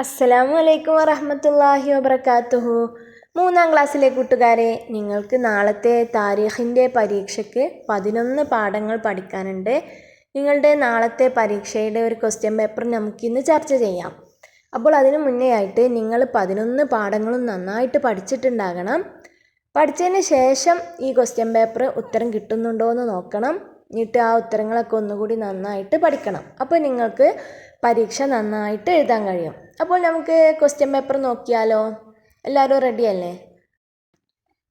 അസ്സലാമു അലൈക്കും വറഹമത്തല്ലാഹി വബർക്കാത്തുഹു മൂന്നാം ക്ലാസ്സിലെ കൂട്ടുകാരെ നിങ്ങൾക്ക് നാളത്തെ താരീഖിന്റെ പരീക്ഷയ്ക്ക് പതിനൊന്ന് പാഠങ്ങൾ പഠിക്കാനുണ്ട്. നിങ്ങളുടെ നാളത്തെ പരീക്ഷയുടെ ഒരു ക്വസ്റ്റ്യൻ പേപ്പർ നമുക്കിന്ന് ചർച്ച ചെയ്യാം. അപ്പോൾ അതിനു മുന്നേ ആയിട്ട് നിങ്ങൾ പതിനൊന്ന് പാഠങ്ങളും നന്നായിട്ട് പഠിച്ചിട്ടുണ്ടാകണം. പഠിച്ചതിന് ശേഷം ഈ ക്വസ്റ്റ്യൻ പേപ്പർ ഉത്തരം കിട്ടുന്നുണ്ടോ എന്ന് നോക്കണം. എന്നിട്ട് ആ ഉത്തരങ്ങളൊക്കെ ഒന്നുകൂടി നന്നായിട്ട് പഠിക്കണം. അപ്പോൾ നിങ്ങൾക്ക് പരീക്ഷ നന്നായിട്ട് എഴുതാൻ കഴിയും. അപ്പോൾ നമുക്ക് ക്വസ്റ്റ്യൻ പേപ്പർ നോക്കിയാലോ? എല്ലാവരും റെഡി അല്ലേ?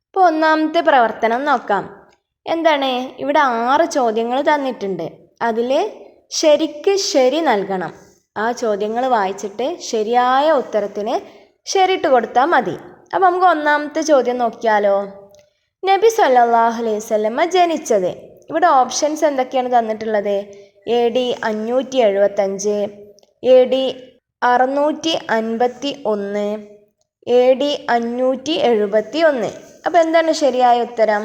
ഇപ്പോൾ ഒന്നാമത്തെ പ്രവർത്തനം നോക്കാം. എന്താണ്? ഇവിടെ ആറ് ചോദ്യങ്ങൾ തന്നിട്ടുണ്ട്. അതിൽ ശരിക്ക് ശരി നൽകണം. ആ ചോദ്യങ്ങൾ വായിച്ചിട്ട് ശരിയായ ഉത്തരത്തിന് ശരിയിട്ട് കൊടുത്താൽ മതി. അപ്പോൾ നമുക്ക് ഒന്നാമത്തെ ചോദ്യം നോക്കിയാലോ? നബി സല്ലാഹു അലൈഹി വസല്ലമ ജനിച്ചത് ഇവിടെ ഓപ്ഷൻസ് എന്തൊക്കെയാണ് തന്നിട്ടുള്ളത്? എ ഡി അഞ്ഞൂറ്റി എഴുപത്തഞ്ച് എ ഡി അറുന്നൂറ്റി അൻപത്തി ഒന്ന് എ ഡി അഞ്ഞൂറ്റി എഴുപത്തി ഒന്ന് അപ്പോൾ എന്താണ് ശരിയായ ഉത്തരം?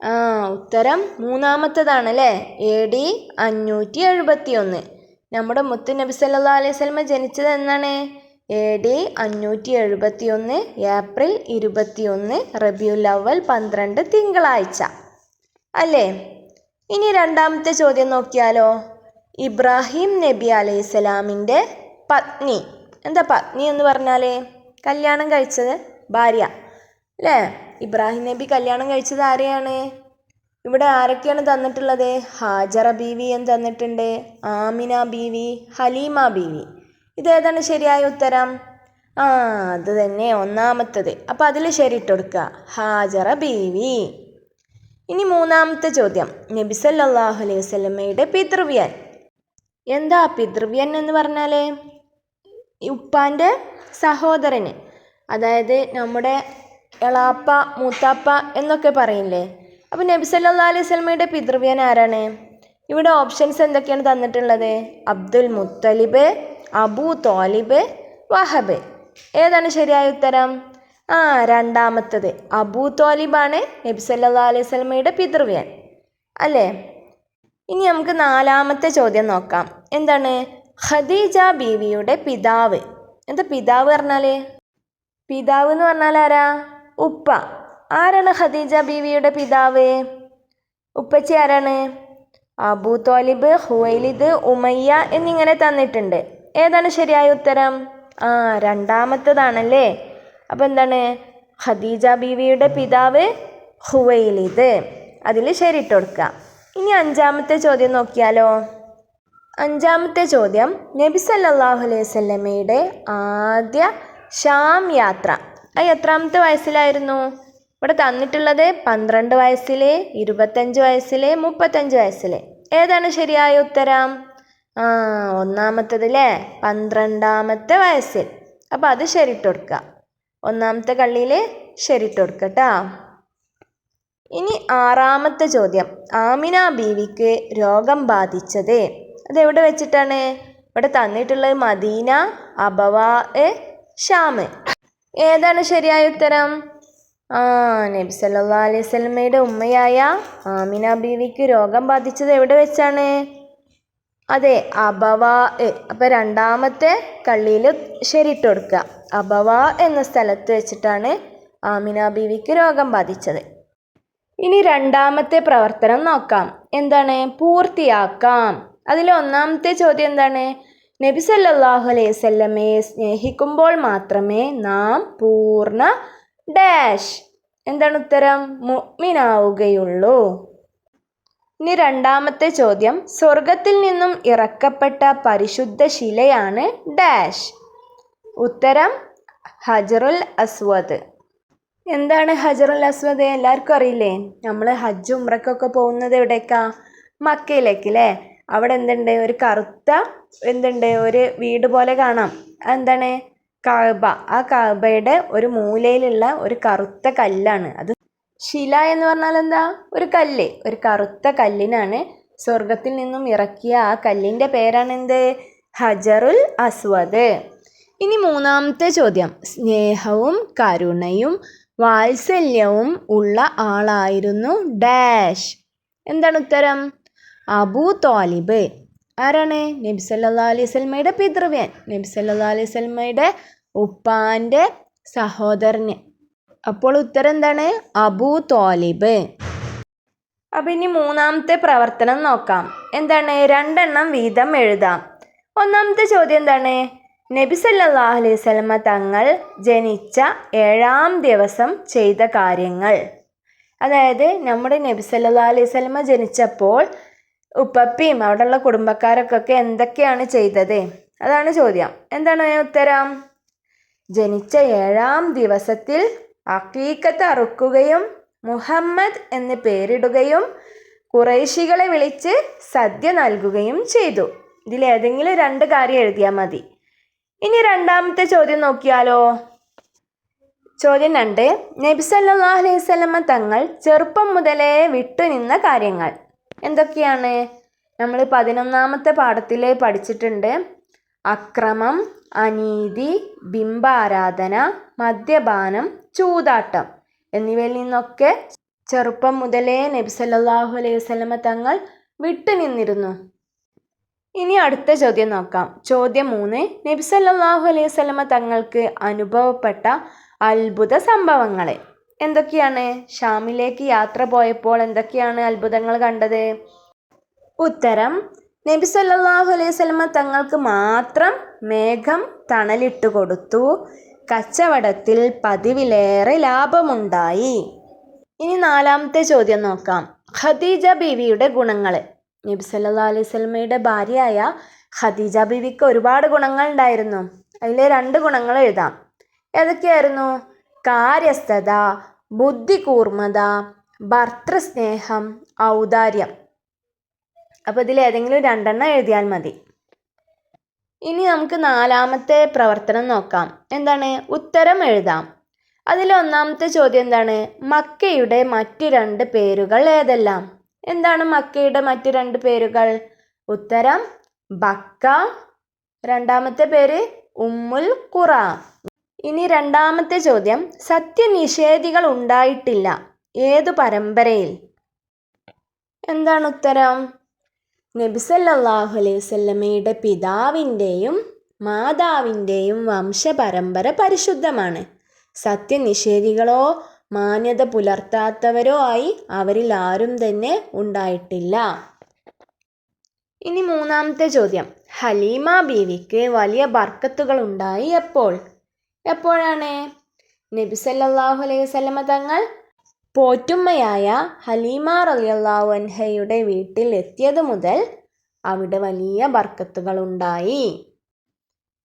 ആ ഉത്തരം മൂന്നാമത്തതാണല്ലേ? എ ഡി അഞ്ഞൂറ്റി എഴുപത്തി ഒന്ന് നമ്മുടെ മുത്തു നബി സല്ലാ അലൈഹി സ്വലമ ജനിച്ചത് എന്നാണ്? എ ഡി അഞ്ഞൂറ്റി എഴുപത്തി ഒന്ന് ഏപ്രിൽ ഇരുപത്തി ഒന്ന് റബിയുൽ അവൽ പന്ത്രണ്ട് തിങ്കളാഴ്ച. അല്ലേ? ഇനി രണ്ടാമത്തെ ചോദ്യം നോക്കിയാലോ? ഇബ്രാഹിം നബി അലൈഹി സ്വലാമിന്റെ പത്നി. എന്താ പത്നി എന്ന് പറഞ്ഞാൽ കല്യാണം കഴിച്ചത് ഭാര്യ. അല്ലേ? ഇബ്രാഹിം നബി കല്യാണം കഴിച്ചത് ആരെയാണ്? ഇവിടെ ആരൊക്കെയാണ് തന്നിട്ടുള്ളത്? ഹാജറ ബീവി എന്ന് തന്നിട്ടുണ്ട്. ആമിന ബീവി ഹലീമ ബീവി. ഇതേതാണ് ശരിയായ ഉത്തരം? ആ അത് തന്നെ ഒന്നാമത്തത്. അപ്പം അതിൽ ശരി ഇട്ടുകൊടുക്കുക ഹാജറ ബീവി. ഇനി മൂന്നാമത്തെ ചോദ്യം. നബി സല്ലല്ലാഹു അലൈഹി വസല്ലമയുടെ പിതൃവ്യൻ. എന്താ പിതൃവ്യൻ എന്ന് പറഞ്ഞാൽ ഉപ്പാന്റെ സഹോദരന്. അതായത് നമ്മുടെ എളാപ്പ മൂത്താപ്പ എന്നൊക്കെ പറയില്ലേ? അപ്പോൾ നബി സല്ലാ അലൈഹി സ്വലമയുടെ പിതൃവ്യൻ ആരാണ്? ഇവിടെ ഓപ്ഷൻസ് എന്തൊക്കെയാണ് തന്നിട്ടുള്ളത്? അബ്ദുൽ മുത്തലിബ് അബു തോലിബ് വഹബ്. ഏതാണ് ശരിയായ ഉത്തരം? ആ രണ്ടാമത്തത് അബൂ തോലിബാണ് നബി സല്ലല്ലാഹു അലൈഹി വസല്ലമയുടെ പിതൃവ്യൻ. അല്ലേ? ഇനി നമുക്ക് നാലാമത്തെ ചോദ്യം നോക്കാം. എന്താണ്? ഖദീജ ബീവിയുടെ പിതാവ്. എന്താ പിതാവ് പറഞ്ഞാൽ പിതാവ് എന്ന് പറഞ്ഞാൽ ആരാ? ഉപ്പ. ആരാണ് ഖദീജ ബീവിയുടെ പിതാവ്? ഉപ്പച്ചി ആരാണ്? അബൂ തോലിബ് ഹുവൈലിദ് ഉമയ്യ എന്നിങ്ങനെ തന്നിട്ടുണ്ട്. ഏതാണ് ശരിയായ ഉത്തരം? ആ രണ്ടാമത്തതാണല്ലേ? അപ്പോൾ എന്താണ്? ഖദീജ ബീവിയുടെ പിതാവ് ഹുവൈലിദ്. അതിൽ ശരിയിട്ട് കൊടുക്കുക. ഇനി അഞ്ചാമത്തെ ചോദ്യം നോക്കിയാലോ? അഞ്ചാമത്തെ ചോദ്യം. നബി സല്ലാഹു അലൈഹി സ്വല്ലമ്മയുടെ ആദ്യ ഷാം യാത്ര. അത് എത്രാമത്തെ വയസ്സിലായിരുന്നു? ഇവിടെ തന്നിട്ടുള്ളത് പന്ത്രണ്ട് വയസ്സിലെ ഇരുപത്തഞ്ച് വയസ്സിലെ മുപ്പത്തഞ്ച് വയസ്സിലെ. ഏതാണ് ശരിയായ ഉത്തരം? ആ ഒന്നാമത്തത് പന്ത്രണ്ടാമത്തെ വയസ്സിൽ. അപ്പോൾ അത് ശരിയിട്ട് കൊടുക്കുക. ഒന്നാമത്തെ കള്ളിയിൽ ശരിട്ട് കൊടുക്കുക ഇനി ആറാമത്തെ ചോദ്യം. ആമിന ബീവിക്ക് രോഗം ബാധിച്ചത് അതെവിടെ വെച്ചിട്ടാണ്? ഇവിടെ തന്നിട്ടുള്ളത് മദീന അബവാ ഷാമ്. ഏതാണ് ശരിയായ ഉത്തരം? ആ നബി സല്ലാ അലൈഹി സ്വലമയുടെ ഉമ്മയായ ആമിന ബീവിക്ക് രോഗം ബാധിച്ചത് എവിടെ വെച്ചാണ്? അതെ അബവാ അപ്പം രണ്ടാമത്തെ കള്ളിയിൽ ശരിയിട്ട് കൊടുക്കുക അബവാ എന്ന സ്ഥലത്ത് വെച്ചിട്ടാണ് ആമിന ബീവിക്ക് രോഗം ബാധിച്ചത്. ഇനി രണ്ടാമത്തെ പ്രവർത്തനം നോക്കാം. എന്താണ്? പൂർത്തിയാക്കാം. അതിലെ ഒന്നാമത്തെ ചോദ്യം എന്താണ്? നബി സല്ലാഹു അലൈഹി സ്വല്ലമയെ സ്നേഹിക്കുമ്പോൾ മാത്രമേ നാം പൂർണ ഡാഷ്. എന്താണ് ഉത്തരം? മുഗ്മിനാവുകയുള്ളൂ ഇനി രണ്ടാമത്തെ ചോദ്യം. സ്വർഗത്തിൽ നിന്നും ഇറക്കപ്പെട്ട പരിശുദ്ധ ശിലയാണ് ഡാഷ്. ഉത്തരം ഹജറുൽ അസ്വദ്. എന്താണ് ഹജറുൽ അസ്വദ്? എല്ലാവർക്കും അറിയില്ലേ? നമ്മൾ ഹജ്ജ് ഉമ്രക്കൊക്കെ പോകുന്നത് എവിടേക്കാ? മക്കയിലേക്ക് അല്ലേ അവിടെ എന്തുണ്ട്? ഒരു കറുത്ത എന്തുണ്ട്? ഒരു വീട് പോലെ കാണാം. എന്താണ് കാബ. ആ കാബയുടെ ഒരു മൂലയിലുള്ള ഒരു കറുത്ത കല്ലാണ്. അത് ശില എന്ന് പറഞ്ഞാൽ എന്താ? ഒരു കല്ല്. ഒരു കറുത്ത കല്ലിനാണ് സ്വർഗത്തിൽ നിന്നും ഇറക്കിയ ആ കല്ലിന്റെ പേരാണ് എന്ത്? ഹജറുൽ അസ്വദ്. ഇനി മൂന്നാമത്തെ ചോദ്യം. സ്നേഹവും കരുണയും വാത്സല്യവും ഉള്ള ആളായിരുന്നു ഡാഷ്. എന്താണ് ഉത്തരം? അബൂ തോലിബ് ആരാണ്? നബി സല്ലാ അലൈഹി സ്വലമയുടെ പിതൃവ്യൻ. നബി സല്ലാ അലൈഹി സ്വലമയുടെ ഉപ്പാന്റെ സഹോദരന്. അപ്പോൾ ഉത്തരം എന്താണ്? അബൂ തോലിബ് അപ്പം ഇനി മൂന്നാമത്തെ പ്രവർത്തനം നോക്കാം. എന്താണ്? രണ്ടെണ്ണം വീതം എഴുതാം. ഒന്നാമത്തെ ചോദ്യം എന്താണ്? നബി സ്വലമ അലൈഹി വസല്ലമ തങ്ങൾ ജനിച്ച ഏഴാം ദിവസം ചെയ്ത കാര്യങ്ങൾ. അതായത് നമ്മുടെ നബി സല്ലല്ലാഹു അലൈഹി സ്വലമ ജനിച്ചപ്പോൾ ഉപ്പപ്പിയും അവിടെയുള്ള കുടുംബക്കാരൊക്കെ എന്തൊക്കെയാണ് ചെയ്തത്? അതാണ് ചോദ്യം. എന്താണ് ഉത്തരം? ജനിച്ച ഏഴാം ദിവസത്തിൽ അക്കീക്കത്ത് അറുക്കുകയും മുഹമ്മദ് എന്ന് പേരിടുകയും കുറേശികളെ വിളിച്ച് സദ്യ നൽകുകയും ചെയ്തു. ഇതിലേതെങ്കിലും രണ്ട് കാര്യം എഴുതിയാൽ മതി. ഇനി രണ്ടാമത്തെ ചോദ്യം നോക്കിയാലോ? ചോദ്യം രണ്ട്. നബി സല്ലല്ലാഹു തങ്ങൾ ചെറുപ്പം മുതലേ വിട്ടുനിന്ന കാര്യങ്ങൾ എന്തൊക്കെയാണ്? നമ്മൾ പതിനൊന്നാമത്തെ പാഠത്തിൽ പഠിച്ചിട്ടുണ്ട്. അക്രമം അനീതി ബിംബാരാധന മദ്യപാനം ചൂതാട്ടം എന്നിവയിൽ നിന്നൊക്കെ ചെറുപ്പം മുതലേ നബി സല്ലല്ലാഹു അലൈഹി വസല്ലമ തങ്ങൾ വിട്ടുനിന്നിരുന്നു ഇനി അടുത്ത ചോദ്യം നോക്കാം. ചോദ്യം മൂന്ന്. നബി സല്ലല്ലാഹു അലൈഹി സ്വലമ തങ്ങൾക്ക് അനുഭവപ്പെട്ട അത്ഭുത സംഭവങ്ങൾ എന്തൊക്കെയാണ്? ഷാമിലേക്ക് യാത്ര പോയപ്പോൾ എന്തൊക്കെയാണ് അത്ഭുതങ്ങൾ കണ്ടത്? ഉത്തരം. നബി സല്ലാഹു അലൈഹി സ്വലമ തങ്ങൾക്ക് മാത്രം മേഘം തണലിട്ട് കൊടുത്തു. കച്ചവടത്തിൽ പതിവിലേറെ ലാഭമുണ്ടായി. ഇനി നാലാമത്തെ ചോദ്യം നോക്കാം. ഖദീജ ബീവിയുടെ ഗുണങ്ങൾ നബി സല്ലാ അലൈഹി സ്വലമയുടെ ഭാര്യയായ ഖദീജ ബിവിക്ക് ഒരുപാട് ഗുണങ്ങൾ ഉണ്ടായിരുന്നു അതിലെ രണ്ട് ഗുണങ്ങൾ എഴുതാം. ഏതൊക്കെയായിരുന്നു? കാര്യസ്ഥത ബുദ്ധികൂർമ്മത ഭർത്തൃസ്നേഹം ഔദാര്യം. അപ്പോൾ ഇതിൽ ഏതെങ്കിലും രണ്ടെണ്ണം എഴുതിയാൽ മതി. ഇനി നമുക്ക് നാലാമത്തെ പ്രവർത്തനം നോക്കാം. എന്താണ്? ഉത്തരം എഴുതാം. അതിൽ ഒന്നാമത്തെ ചോദ്യം എന്താണ്? മക്കയുടെ മറ്റു രണ്ട് പേരുകൾ ഏതെല്ലാം? എന്താണ് മക്കയുടെ മറ്റു രണ്ട് പേരുകൾ? ഉത്തരം ബക്ക. രണ്ടാമത്തെ പേര് ഉമ്മുൽ ഖുറ. ഇനി രണ്ടാമത്തെ ചോദ്യം സത്യനിഷേധികൾ ഉണ്ടായിട്ടില്ല. ഏതു പരമ്പരയിൽ? എന്താണ് ഉത്തരം? നബി സല്ലല്ലാഹു അലൈഹി വസല്ലമയുടെ പിതാവിന്റെയും മാതാവിന്റെയും വംശപരമ്പര പരിശുദ്ധമാണ്. സത്യനിഷേധികളോ മാന്യത പുലർത്താത്തവരോ ആയി അവരിൽ ആരും തന്നെ ഉണ്ടായിട്ടില്ല. ഇനി മൂന്നാമത്തെ ചോദ്യം. ഹലീമ ബീവിക്ക് വലിയ ബർക്കത്തുകൾ ഉണ്ടായി എപ്പോൾ? എപ്പോഴാണ്? നബി സല്ലല്ലാഹു അലൈഹി വസല്ലമ തങ്ങൾ പോറ്റുമ്മയായ ഹലീമ റളിയല്ലാഹു അൻഹയുടെ വീട്ടിൽ എത്തിയത് മുതൽ അവിടെ വലിയ ബർക്കത്തുകൾ ഉണ്ടായി.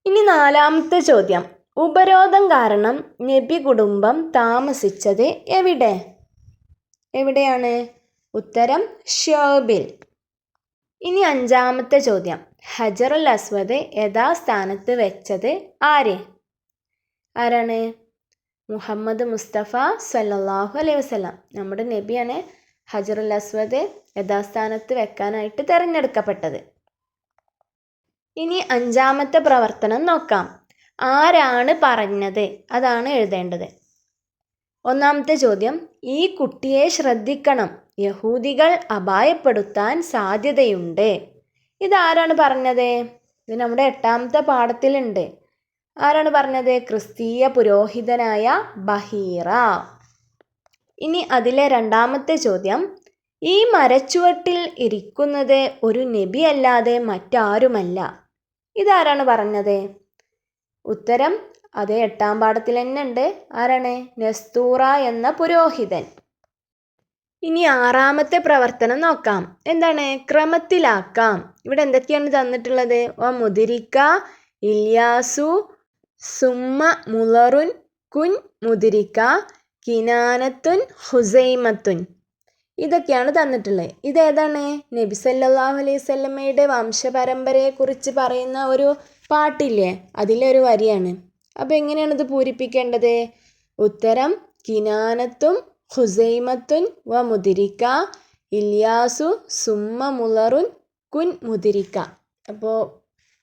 ഇനി നാലാമത്തെ ചോദ്യം. ഉപരോധം കാരണം നബി കുടുംബം താമസിച്ചത് എവിടെ? എവിടെയാണ്? ഉത്തരം ഷോബിൽ. ഇനി അഞ്ചാമത്തെ ചോദ്യം. ഹജറുൽ അസ്വദ് യഥാസ്ഥാനത്ത് വെച്ചത്? ആര്? ആരാണ്? മുഹമ്മദ് മുസ്തഫ സല്ലാഹു അലൈഹി വസല്ലം. നമ്മുടെ നബിയാണ് ഹജറുൽ അസ്വദ് യഥാസ്ഥാനത്ത് വെക്കാനായിട്ട് തിരഞ്ഞെടുക്കപ്പെട്ടത്. ഇനി അഞ്ചാമത്തെ പ്രവർത്തനം നോക്കാം. ആരാണ് പറഞ്ഞത്? അതാണ് എഴുതേണ്ടത്. ഒന്നാമത്തെ ചോദ്യം ഈ കുട്ടിയെ ശ്രദ്ധിക്കണം. യഹൂദികൾ അപായപ്പെടുത്താൻ സാധ്യതയുണ്ട്. ഇതാരാണ് പറഞ്ഞത്? ഇത് നമ്മുടെ എട്ടാമത്തെ പാഠത്തിലുണ്ട്. ആരാണ് പറഞ്ഞത്? ക്രിസ്തീയ പുരോഹിതനായ ബഹീറ. ഇനി അതിലെ രണ്ടാമത്തെ ചോദ്യം ഈ മരച്ചുവട്ടിൽ ഇരിക്കുന്നത് ഒരു നബി അല്ലാതെ മറ്റാരുമല്ല. ഇതാരാണ് പറഞ്ഞത്? ഉത്തരം അതേ എട്ടാം പാഠത്തിൽ തന്നെ ഉണ്ട് ആരാണ്? നെസ്തൂറ എന്ന പുരോഹിതൻ. ഇനി ആറാമത്തെ പ്രവർത്തനം നോക്കാം. എന്താണ്? ക്രമത്തിലാക്കാം. ഇവിടെ എന്തൊക്കെയാണ് തന്നിട്ടുള്ളത്? ഓ മുതിരിക്ക ഇല്യാസു സുമ്മ മുളറുൻ കുൻ മുതിരിക്ക കിനാനത്തുൻ ഹുസൈമത്തുൻ. ഇതൊക്കെയാണ് തന്നിട്ടുള്ളത്. ഇതേതാണ്? നബി സല്ലല്ലാഹു അലൈഹി സ്വല്ലമ്മയുടെ വംശപരമ്പരയെക്കുറിച്ച് പറയുന്ന ഒരു പാട്ടില്ലേ? അതിലൊരു വരിയാണ്. അപ്പോൾ എങ്ങനെയാണ് ഇത് പൂരിപ്പിക്കേണ്ടത്? ഉത്തരം കിനാനത്തും ഹുസൈമത്തുൻ വ മുതിരിക്ക ഇല്യാസു സുമ്മ മുളറുൻ കുൻ മുതിരിക്ക. അപ്പോൾ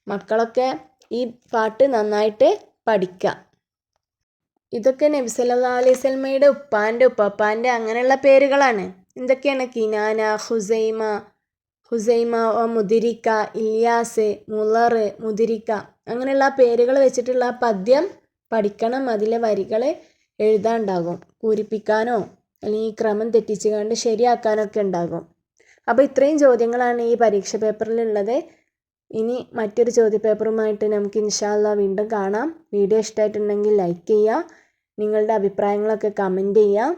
മക്കളൊക്കെ ഈ പാട്ട് നന്നായിട്ട് പഠിക്കുക ഇതൊക്കെ നബി സല്ലല്ലാഹു അലൈഹി സ്വലമയുടെ ഉപ്പാന്റെ ഉപ്പാപ്പാന്റെ അങ്ങനെയുള്ള പേരുകളാണ്. എന്തൊക്കെയാണ്? കിനാന ഹുസൈമ ഹുസൈമ വ മുതിരിക്ക ഇല്യാസ് മുളറ് മുതിരിക്ക അങ്ങനെയുള്ള പേരുകൾ വെച്ചിട്ടുള്ള പദ്യം പഠിക്കണം. അതിലെ വരികൾ എഴുതാനുണ്ടാകും. പൂരിപ്പിക്കാനോ അല്ലെങ്കിൽ ക്രമം തെറ്റിച്ച് കണ്ട് ശരിയാക്കാനൊക്കെ ഉണ്ടാകും. അപ്പോൾ ഇത്രയും ചോദ്യങ്ങളാണ് ഈ പരീക്ഷ പേപ്പറിലുള്ളത്. ഇനി മറ്റൊരു ചോദ്യ പേപ്പറുമായിട്ട് നമുക്ക് ഇൻഷാല്ല വീണ്ടും കാണാം. വീഡിയോ ഇഷ്ടമായിട്ടുണ്ടെങ്കിൽ ലൈക്ക് ചെയ്യുക. നിങ്ങളുടെ അഭിപ്രായങ്ങളൊക്കെ കമന്റ് ചെയ്യുക.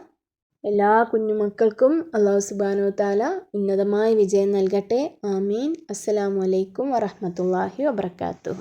എല്ലാ കുഞ്ഞുമക്കൾക്കും അള്ളാഹു സുബാനു താല ഉന്നതമായ വിജയം നൽകട്ടെ. ആമീൻ. അസ്സലാമലൈക്കും വറഹമത്തല്ലാഹി വബർക്കാത്തു